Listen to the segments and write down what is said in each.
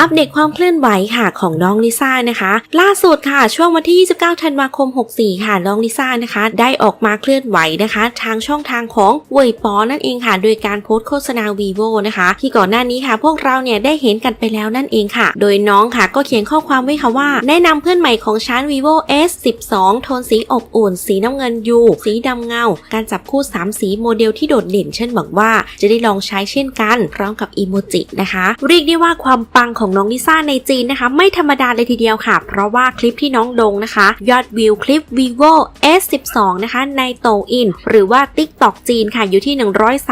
อัปเดตความเคลื่อนไหวค่ะของน้องลิซ่านะคะ ล่าสุดค่ะช่วงวันที่ 29 ธันวาคม 64 ค่ะน้องลิซ่านะคะ ได้ออกมาเคลื่อนไหวนะคะ ทางช่องทางของเว่ยปอนั่นเองค่ะ โดยการโพสต์โฆษณา vivo นะคะ ที่ก่อนหน้านี้ค่ะ พวกเราเนี่ยได้เห็นกันไปแล้วนั่นเองค่ะ โดยน้องค่ะก็เขียนข้อความไว้ค่ะว่า แนะนำเพื่อนใหม่ของฉัน vivo s 12โทนสีอบอุ่น สีน้ำเงินยูสีดำเงา การจับคู่ 3 สีโมเดลที่โดดเด่นเช่นหวังว่า จะได้ลองใช้เช่นกันพร้อมกับอีโมจินะคะ เรียกได้ว่าความปังของน้องลิซ่าในจีนนะคะ ไม่ธรรมดาเลยทีเดียวค่ะ เพราะว่าคลิปที่น้องดงนะคะ ยอดวิวคลิป vivo s12 นะคะในโตอิน หรือว่า TikTok จีนค่ะอยู่ที่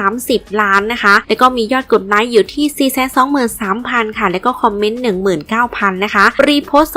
130 ล้านนะคะ แล้วก็มียอดกดไลค์อยู่ที่ 423,000 ค่ะ แล้วก็คอมเมนต์ 19,000 นะคะ รีโพสต์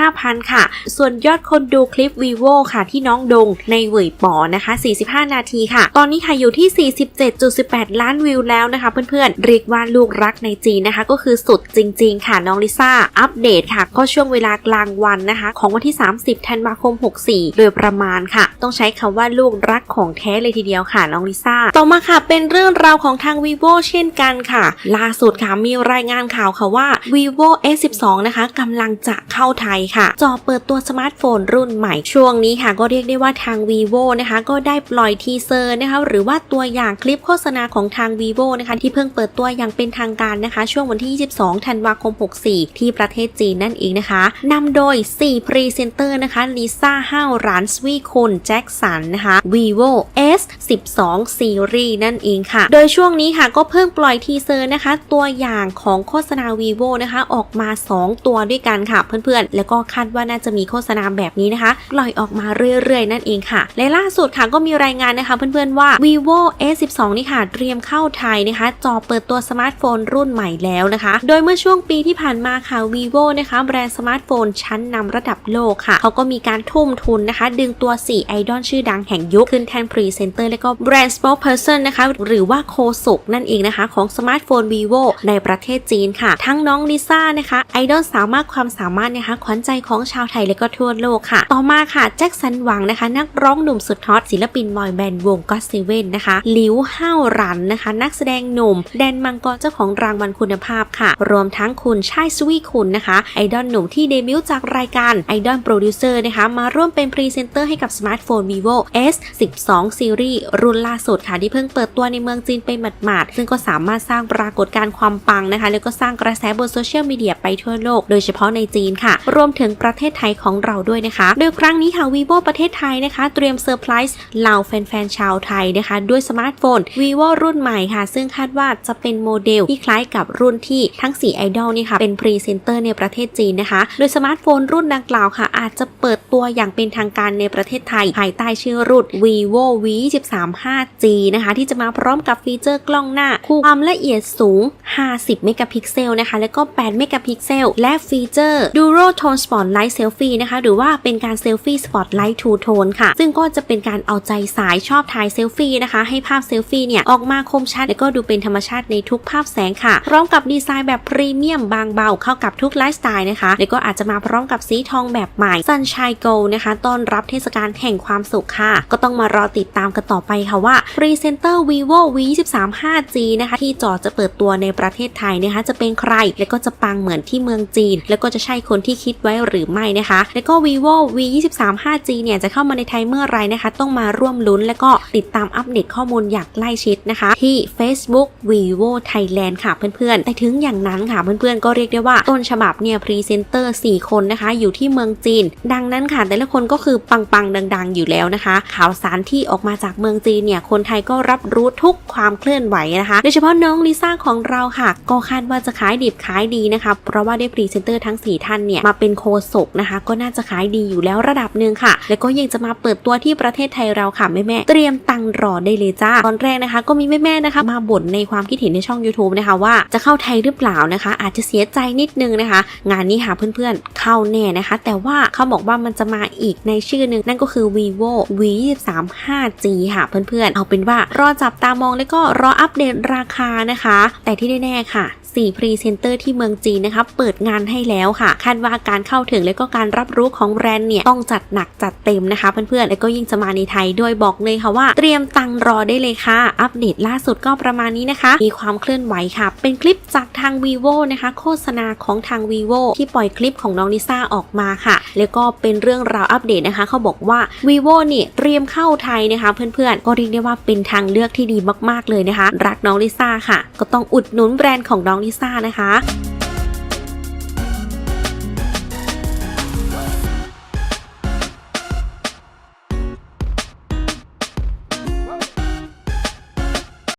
25,000 ค่ะ ส่วนยอดคนดูคลิป vivo ค่ะที่น้องดงในเหวยป๋อนะคะ 45 นาทีค่ะ ตอนนี้ค่ะอยู่ที่ 47.18 ล้านวิวแล้วนะคะ เพื่อนๆเรียกว่าลูกรักในจีนนะคะ ก็คือสุดจริงค่ะน้องลิซ่าอัปเดตค่ะ ก็ช่วงเวลากลางวันนะคะ ของวันที่ 30ธันวาคม 64 โดยประมาณค่ะ ต้องใช้คำว่าลูกรักของแท้เลยทีเดียวค่ะน้องลิซ่าต่อมาค่ะ เป็นเรื่องราวของทาง vivo เช่นกันค่ะ ล่าสุดค่ะมีรายงานข่าวค่ะว่า vivo s12 นะคะกำลังจะเข้าไทยค่ะจอเปิดตัวสมาร์ทโฟนรุ่นใหม่ช่วงนี้ค่ะ ก็เรียกได้ว่าทาง vivo นะคะ ก็ได้ปล่อยทีเซอร์นะคะ หรือว่าตัวอย่างคลิปโฆษณาของทาง vivo นะคะ ที่เพิ่งเปิดตัวอย่างเป็นทางการนะคะ ช่วงวันที่ 22 ธันวาคม64 ที่ประเทศจีนนั่นเองนะคะนำโดย 4 พรีเซนเตอร์นะคะลิซ่าห้าวร้านสวีคุณแจ็คสันนะคะ vivo s 12 series นั่นเองค่ะ โดยช่วงนี้ค่ะก็เพิ่งปล่อยทีเซอร์นะคะ ตัวอย่างของโฆษณา vivo นะคะออกมา 2 ตัวด้วยกันค่ะเพื่อนๆ แล้วก็คาดว่าน่าจะมีโฆษณาแบบนี้นะคะปล่อยออกมาเรื่อยๆ นั่นเองค่ะ และล่าสุดค่ะก็มีรายงานนะคะเพื่อนๆว่า vivo s 12นี่ค่ะ เตรียมเข้าไทยนะคะจอเปิดตัวสมาร์ทโฟนรุ่นใหม่แล้วนะคะ โดยเมื่อช่วงปีที่ผ่านมาค่ะ vivo นะคะแบรนด์สมาร์ทโฟนชั้นนำระดับโลกค่ะ เขาก็มีการทุ่มทุนนะคะ ดึงตัว 4 ไอดอลชื่อดังแห่งยุค ขึ้นแทนพรีเซนเตอร์และก็แบรนด์ spokesperson นะคะ หรือว่าโคศกนั่นเองนะคะ ของสมาร์ทโฟน vivo ในประเทศจีนค่ะ ทั้งน้องลิซ่านะคะไอดอลสามารถความสามารถนะคะขวัญใจของชาวไทยและก็ทั่วโลกค่ะ ต่อมาค่ะแจ็คสันหวังนะคะ นักร้องหนุ่มสุดฮอตศิลปินบอยแบนด์วงก็เซเว่นนะคะหลิวห้าวรันนะคะ นักแสดงหนุ่ม แดนมังกรเจ้าของรางวัลคุณภาพค่ะ รวมทั้งคุคุณชายสวีคุณนะคะไอดอลหนุ่มที่เดบิวต์จากรายการไอดอลโปรดิวเซอร์นะคะมาร่วมเป็นพรีเซนเตอร์ให้กับสมาร์ทโฟน vivo s 12 series รุ่นล่าสุดค่ะที่เพิ่งเปิดตัวในเมืองจีนไปหมาดๆซึ่งก็สามารถสร้างปรากฏการณ์ความปังนะคะ แล้วก็สร้างกระแสบนโซเชียลมีเดียไปทั่วโลก โดยเฉพาะในจีนค่ะ รวมถึงประเทศไทยของเราด้วยนะคะ โดยครั้งนี้ค่ะ vivo ประเทศไทยนะคะ เตรียมเซอร์ไพรส์เหล่าแฟนๆชาวไทยนะคะ ด้วยสมาร์ทโฟน vivo รุ่นใหม่ค่ะ ซึ่งคาดว่าจะเป็นโมเดลที่คล้ายกับรุ่นที่ทั้ง4ไอดอลนี่ค่ะเป็นพรีเซนเตอร์ในประเทศจีนนะคะ โดยสมาร์ทโฟนรุ่นดังกล่าวค่ะ อาจจะเปิดตัวอย่างเป็นทางการในประเทศไทย ภายใต้ชื่อรุ่น vivo v 13 5g นะคะ ที่จะมาพร้อมกับฟีเจอร์กล้องหน้าคู่ความละเอียดสูง 50 เมกะพิกเซลนะคะ แล้วก็ 8 เมกะพิกเซล และฟีเจอร์ Duro Tone Spotlight Selfie นะคะ หรือว่าเป็นการเซลฟี่ Spotlight Two Tone ค่ะ ซึ่งก็จะเป็นการเอาใจสายชอบถ่ายเซลฟี่นะคะ ให้ภาพเซลฟี่เนี่ย ออกมาคมชัด และก็ดูเป็นธรรมชาติในทุกภาพแสงค่ะ พร้อมกับดีไซน์แบบพรีเมียมบางเบาเข้ากับทุกไลฟ์สไตล์นะคะ แล้วก็อาจจะมาพร้อมกับสีทองแบบใหม่ Sunshine Gold นะคะ ต้อนรับเทศกาลแห่งความสุขค่ะ ก็ต้องมารอติดตามกันต่อไปค่ะว่าพรีเซนเตอร์ vivo v 13 5g นะคะที่จอจะเปิดตัวในประเทศไทยนะคะจะเป็นใคร และก็จะปังเหมือนที่เมืองจีน แล้วก็จะใช่คนที่คิดไว้หรือไม่นะคะ แล้วก็ vivo v 23 5g เนี่ยจะเข้ามาในไทยเมื่อไรนะคะ ต้องมาร่วมลุ้น และก็ติดตามอัปเดตข้อมูลอย่างใกล้ชิดนะคะ ที่ Facebook vivo Thailand ค่ะเพื่อนๆแต่ถึงอย่างนั้นค่ะเพื่อนๆ ก็เรียกได้ว่าต้นฉบับเนี่ยพรีเซนเตอร์4คนนะคะ อยู่ที่เมืองจีน ดังนั้นค่ะแต่ละคนก็คือปังๆดัง ๆ อยู่แล้วนะคะ ข่าวสารที่ออกมาจากเมืองจีนเนี่ยคนไทยก็รับรู้ทุกความเคลื่อนไหวนะคะโดยเฉพาะน้องลิซ่าของเราค่ะ ก็คาดว่าจะขายดิบขายดีนะคะ เพราะว่าได้พรีเซนเตอร์ทั้ง 4 ท่านเนี่ย มาเป็นโคศกนะคะ ก็น่าจะขายดีอยู่แล้วระดับหนึ่งค่ะ แล้วก็ยังจะมาเปิดตัวที่ประเทศไทยเราค่ะแม่ๆเตรียมตังรอได้เลยจ้า ตอนแรกนะคะ ก็มีแม่ๆนะคะ มาบ่นในความคิดเห็นในช่อง YouTube นะคะว่าจะเข้าไทยหรือเปล่านะคะ อาจจะเสียใจนิดนึงนะคะ งานนี้หาเพื่อนๆ เข้าแน่นะคะ แต่ว่าเขาบอกว่ามันจะมาอีกในชื่อหนึ่งนั่นก็คือ vivo v 3 5g ค่ะเพื่อนๆ เอาเป็นว่ารอจับตามองแล้วก็รออัปเดตราคานะคะ แต่ที่แน่ค่ะ 4 พรีเซนเตอร์ที่เมืองจีนนะคะเปิดงานให้แล้วค่ะคาดว่าการเข้าถึงและก็การรับรู้ของแบรนด์เนี่ยต้องจัดหนักจัดเต็มนะคะเพื่อนๆและก็ยิ่งจะมาในไทยด้วยบอกเลยค่ะว่า เตรียมตังรอได้เลยค่ะ อัปเดตล่าสุดก็ประมาณนี้นะคะ มีความเคลื่อนไหวค่ะ เป็นคลิปจากทาง vivo นะคะ โฆษณาของทาง vivo ที่ปล่อยคลิปของน้องลิซ่าออกมาค่ะ แล้วก็เป็นเรื่องราวอัปเดตนะคะเขาบอกว่า vivo เนี่ยเตรียมเข้าไทยนะคะเพื่อนๆก็เรียกได้ว่าเป็นทางเลือกที่ดีมากๆเลยนะคะ รักน้องลิซ่าค่ะ ก็ต้องอุดหนุนแบรนด์ของน้องลิซ่านะคะ